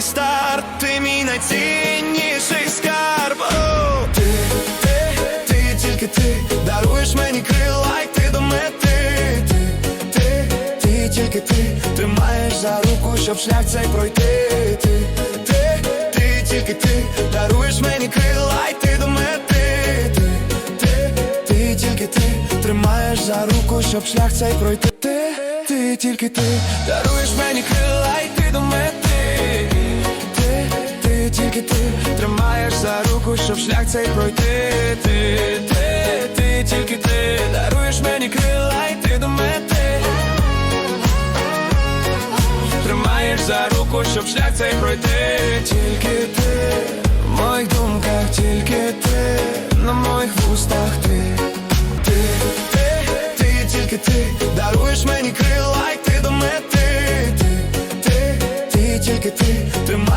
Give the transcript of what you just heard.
новий старт, ти мій найцінніший скарб. О, ти, ти, ти, тільки ти даруєш мені крила, й ти до мети. Ти, ти, ти, тільки ти тримаєш за руку, щоб шлях цей пройти. Ти, ти, ти, тільки ти даруєш мені крила, й ти до мети. Ти, ти, ти, тільки ти тримаєш за руку, щоб шлях цей пройти. Ти, ти, тільки ти даруєш мені крила, й тільки ти тримаєш за руку, щоб шлях цей пройти. Ти, ти, ти, тільки ти даруєш мені крила, й ти до мети. Тримаєш за руку, щоб шлях цей пройти. Тільки ти в моїх думках, тільки ти на моїх вустах ти. Ти, ти, ти, тільки ти даруєш мені крила, й ти до мети. Ти, ти, ти, тільки ти тримаєш.